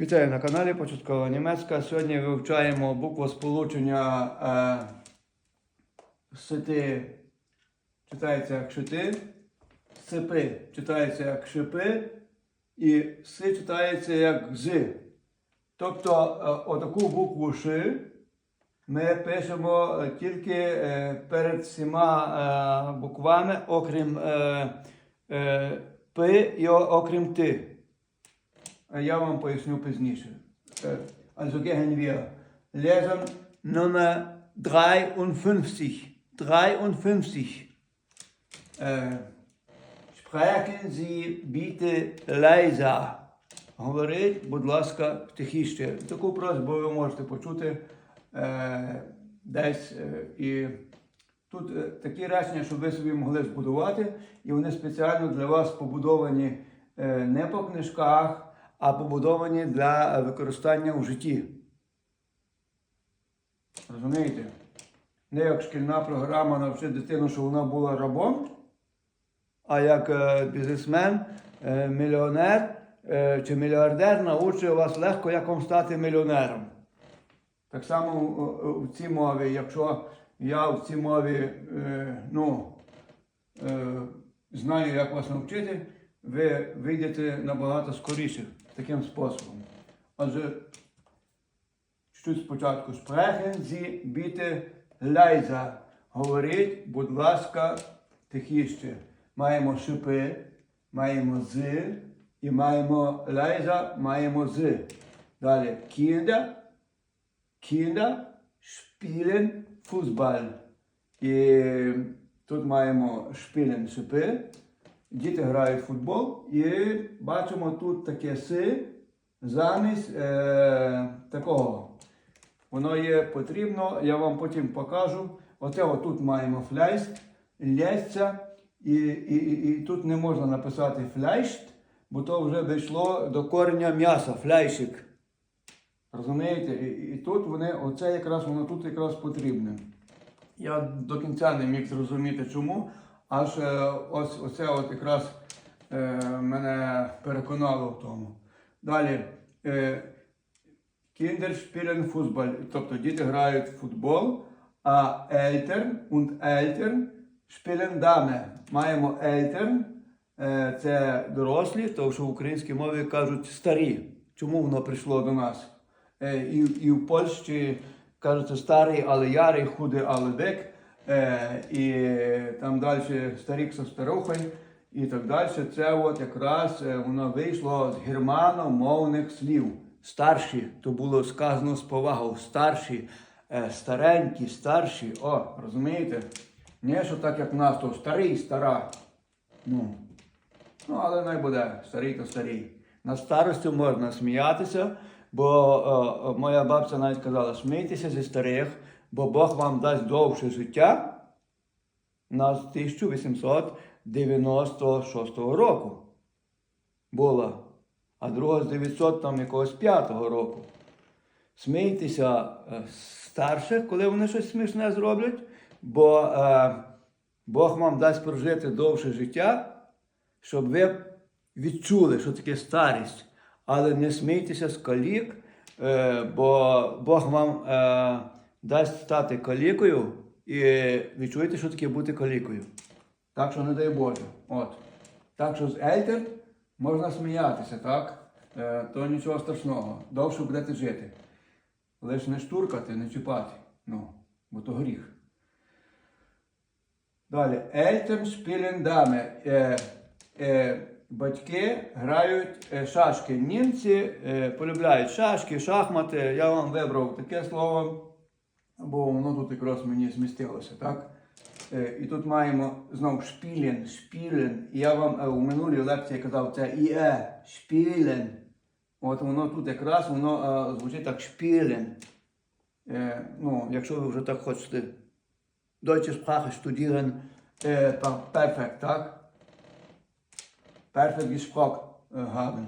Вітаю на каналі Початкова Німецька. Сьогодні вивчаємо букву сполучення е, сити читається як шити, сипи читається як шипи, і си читається як з. Тобто е, отаку букву Ш ми пишемо тільки е, перед всіма е, буквами, окрім е, е, П і окрім Т. Я вам поясню пізніше. Е, Also gehen wir lesen Nummer 53. 53. Äh, sprechen Sie bitte leiser. Говоріть, будь ласка, тихіше. Таку просьбу ви можете почути е, десь. Е, і тут е, такі речення, щоб ви собі могли збудувати, і вони спеціально для вас побудовані е, не по книжках, а побудовані для використання у житті. Розумієте? Не як шкільна програма навчить дитину, щоб вона була рабом, а як е, бізнесмен, е, мільйонер е, чи мільярдер научить вас легко, як вам стати мільйонером. Так само в цій мові, якщо я в цій мові ну, знаю, як вас навчити, ви вийдете набагато скоріше таким способом. Отже, чуть спочатку sprechen Sie bitte leiser. Говоріть, будь ласка, тихіше. Маємо шипи, маємо з і маємо leiser, маємо з. Далі Kinder, Kinder spielen Fußball. І тут маємо spielen шипи. Діти грають в футбол і бачимо тут таке си замість е, такого. Воно є потрібно, я вам потім покажу. Оце отут маємо фляйст, лясця, і, і, і, і тут не можна написати фляйшт, бо то вже дійшло до кореня м'яса, фляйшик. Розумієте? І, і тут вони, оце якраз воно тут якраз потрібне. Я до кінця не міг зрозуміти чому, аж е, ось оце от якраз е, мене переконало в тому. Далі. Spielen Fußball, тобто діти грають в футбол, а Eltern und Eltern spielen Dame. Маємо Eltern, е, це дорослі, тому що в українській мові кажуть старі. Чому воно прийшло до нас? Е, І, і в Польщі кажуть старий, але ярий, худий, але дик. Е, І там далі старік со старухою і так далі. Це от якраз е, воно вийшло з германомовних слів. Старші, то було сказано з повагою. Старші, е, старенькі, старші. О, розумієте? Не що так, як в нас, то старий, стара. Ну, ну але не буде старий то старий. На старості можна сміятися, бо е, моя бабця навіть казала, смійтеся зі старих, бо Бог вам дасть довше життя на 1896 року була, а друга з 900 там якогось п'ятого року. Смійтеся е, старших, коли вони щось смішне зроблять, бо е, Бог вам дасть прожити довше життя, щоб ви відчули, що таке старість. Але не смійтеся з калік, е, бо Бог вам е, дасть стати калікою і відчуєте, що таке бути калікою. Так що не дай Боже. От. Так що з Ельтер можна сміятися, так? Е, то нічого страшного. Довше будете жити. Лиш не штуркати, не чіпати. Ну, бо то гріх. Далі. Ельтем шпілен дами. Е, е, батьки грають е, шашки. Німці е, полюбляють шашки, шахмати. Я вам вибрав таке слово, бо воно тут якраз мені змістилося, так? Е, І тут маємо знову шпілен, шпілен. І я вам е, у минулій лекції казав, це іе, шпілен. От воно тут якраз воно е, звучить так шпілен. Ну, якщо ви вже так хочете Deutsche Sprache studieren, perfekt, так? Perfekt äh, haben.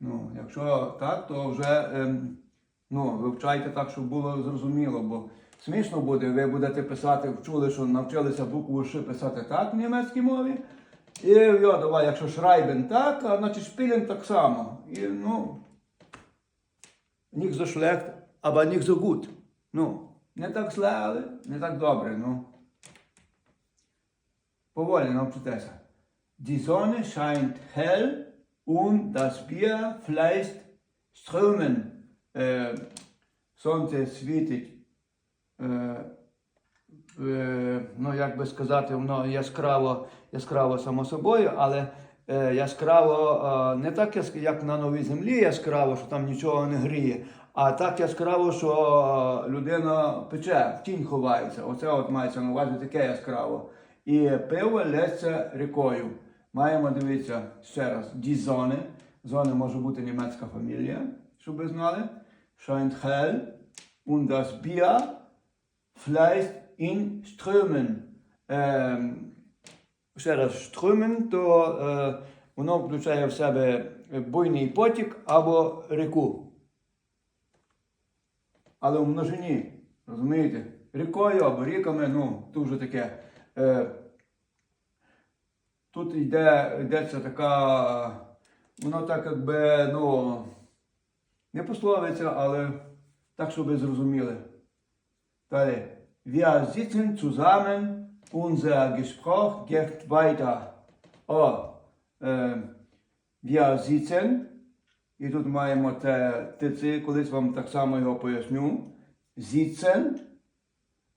Ну, якщо так, то вже ем, ну, вивчайте так, щоб було зрозуміло, бо смішно буде, ви будете писати, вчули, що навчилися букву Ш писати так в німецькій мові. І йо, давай, якщо шрайбен так, а значить шпілен так само. І, ну, nicht so schlecht, aber nicht so gut. Ну, не так зле, але не так добре. Ну. Поволі навчитеся. Die Sonne scheint hell und das Bier fließt strömen. Е, сонце світить. Е, е, ну, як би сказати, воно яскраво, яскраво само собою, але яскраво не так, як на новій землі яскраво, що там нічого не гріє, а так яскраво, що людина пече, в тінь ховається. Оце от мається на увазі таке яскраво. І пиво лється рікою. Маємо дивитися ще раз, ді зони. Зони може бути німецька фамілія, щоб ви знали. Scheint hell und das Bier fließt in Strömen. Ем, ще раз, то е, воно включає в себе буйний потік або ріку. Але в множині, розумієте? Рікою або ріками, ну, тут вже таке. Е, тут йде, йдеться така, воно так якби, ну, не пословиця, але так, щоб ви зрозуміли. Далі. Wir sitzen zusammen, unser Gespräch geht weiter. О, е, wir sitzen, і тут маємо те ТЦ, колись вам так само його поясню. Sitzen,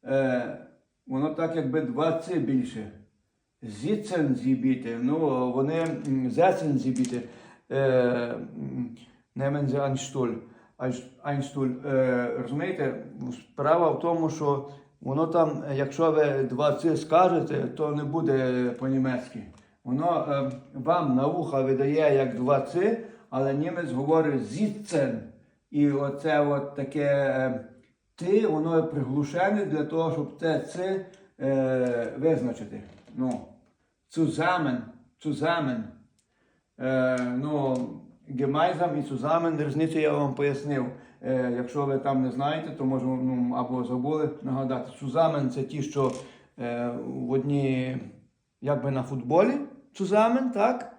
е, воно так якби два ц більше. Sie bitte, ну вони Sie bitte, е, Stuhl. Ein- Ein Е, розумієте, справа в тому, що воно там, якщо ви два ц скажете, то не буде по-німецьки. Воно вам на вуха видає як два ц, але німець говорить зіцен. І оце от таке ти, воно приглушене для того, щоб це ц е, визначити. Ну, zusammen. Е, ну, gemeinsam і zusammen, різницю я вам пояснив. Е, якщо ви там не знаєте, то можу ну, або забули нагадати. Zusammen це ті, що е, в одній, як би на футболі, zusammen, так?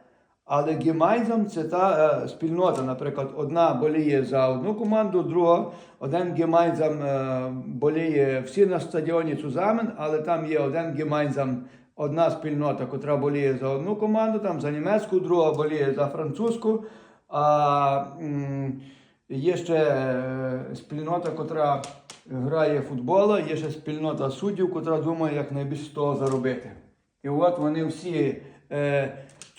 Але gemeinsam це та е, спільнота. Наприклад, одна боліє за одну команду, друга, один gemeinsam е, боліє всі на стадіоні zusammen, але там є один gemeinsam, одна спільнота, котра боліє за одну команду, там за німецьку, друга боліє за французьку. А є ще е, спільнота, котра грає в футбол, є ще спільнота суддів, котра думає, як найбільше з того заробити. І от вони всі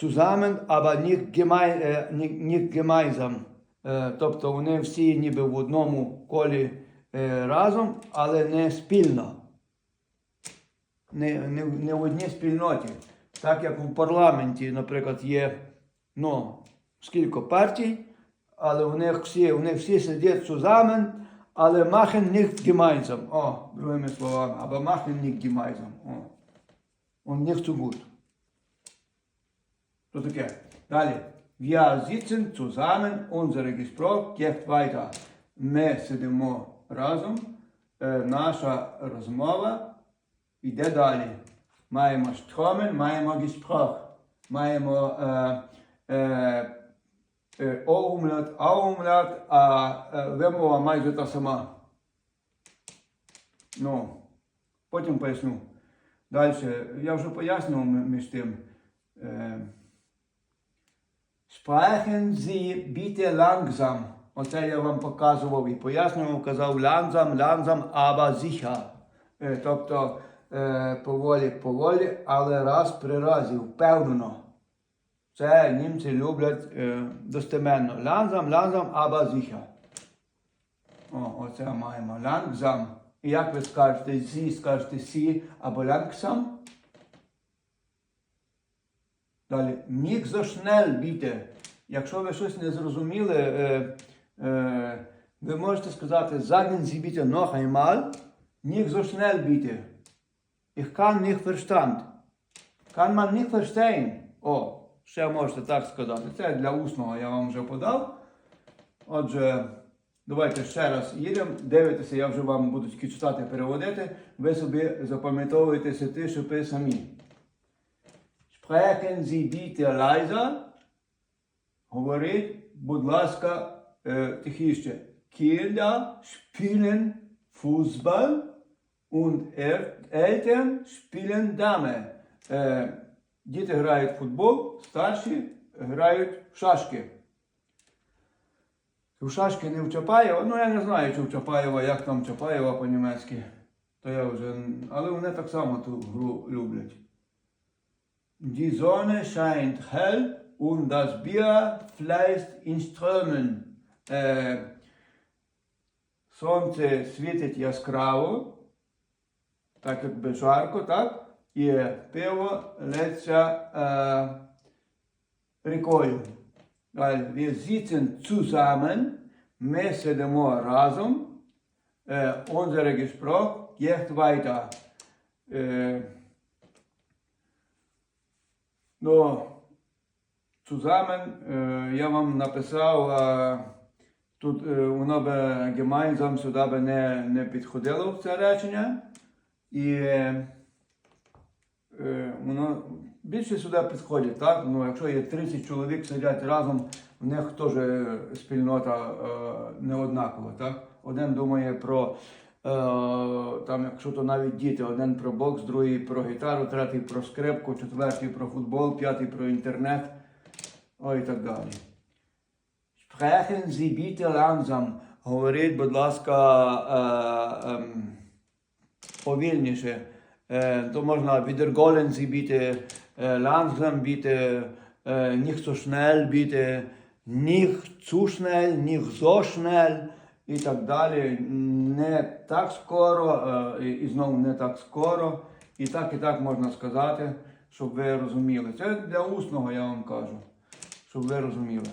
zusammen, е, nicht, nicht gemeinsam. Е, тобто вони всі ніби в одному колі разом, але не спільно. Не, не, не в одній спільноті. Так як у парламенті, наприклад, є ну, скільки партій, але у них всі, у них всі сидять zusammen, але machen nicht gemeinsam. О, другими словами, або machen nicht gemeinsam. О. Und nicht so gut. То таке. Далі. Wir sitzen zusammen, unser Gespräch geht weiter. Ми сидимо разом, е, наша розмова йде далі. Маємо Strom, маємо Gespräch, маємо е, е, Оумлят, Аумлят, а е, вимова майже та сама. Ну, потім поясню. Далі, я вже пояснював між тим. Е, Sprechen Sie bitte langsam. Оце я вам показував і пояснював, казав langsam, langsam, aber sicher. Е, Тобто е, поволі, поволі, але раз при разі, впевнено. Це німці люблять е, достеменно. Langsam, langsam, aber sicher. О, оце маємо. Langsam. І як ви скажете зі, скажете сі або langsam? Далі. So schnell, bitte. Якщо ви щось не зрозуміли, е, е, ви можете сказати bitte noch einmal. Nicht so schnell. Ich kann nicht verstand. Kann man nicht verstehen. О, ще можете так сказати. Це для усного я вам вже подав. Отже, давайте ще раз їдемо, дивитеся, я вже вам буду тільки читати, переводити. Ви собі запам'ятовуєте ті шипи самі. Sprechen Sie bitte leiser. Говоріть, будь ласка, е, тихіше. Kinder spielen Fußball und El- Eltern spielen Dame. Діти грають в футбол, старші грають в шашки. У шашки не в Чапаєва, ну я не знаю, чи в Чапаєва, як там Чапаєва по-німецьки. То я вже. Але вони так само ту гру люблять. Die Sonne scheint hell und das Bier fließt in Strömen. Е, сонце світить яскраво, так якби жарко, так? І пиво лється е, рікою. Weil wir sitzen zusammen, ми сидимо разом, е, unser Gespräch geht weiter. Е, ну, zusammen, е, я вам написав, е, тут е, воно би gemeinsam сюди би не, не підходило в це речення. І е, воно більше сюди підходить, так? Ну, якщо є 30 чоловік сидять разом, в них теж спільнота е, не однакова, так? Один думає про, е, там, якщо то навіть діти, один про бокс, другий про гітару, третій про скрипку, четвертий про футбол, п'ятий про інтернет, о, і так далі. Sprechen Sie bitte langsam. Говоріть, будь ласка, е, ем, повільніше. Е, то можна bitte е, langsam bitte, е, schnell, nicht so schnell і так далі. Не так скоро, е, і, знову не так скоро. І так, і так можна сказати, щоб ви розуміли. Це для усного я вам кажу, щоб ви розуміли.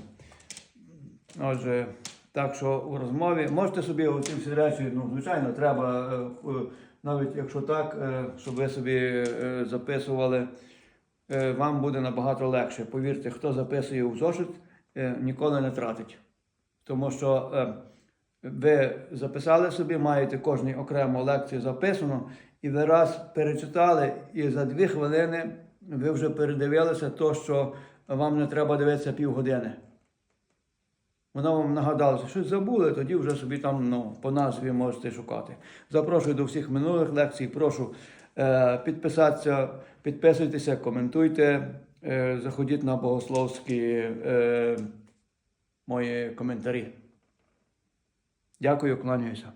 Отже, так що у розмові можете собі оці всі речі, ну, звичайно, треба, навіть якщо так, е, щоб ви собі е, записували, е, вам буде набагато легше. Повірте, хто записує у зошит, ніколи не тратить. Тому що ви записали собі, маєте кожній окремо лекцію записано, і ви раз перечитали, і за дві хвилини ви вже передивилися то, що вам не треба дивитися півгодини. Воно вам нагадала, щось забули, тоді вже собі там ну, по назві можете шукати. Запрошую до всіх минулих лекцій. Прошу е, підписатися, підписуйтеся, коментуйте, е, заходіть на богословські е, мої коментарі. Дякую, кланяюся.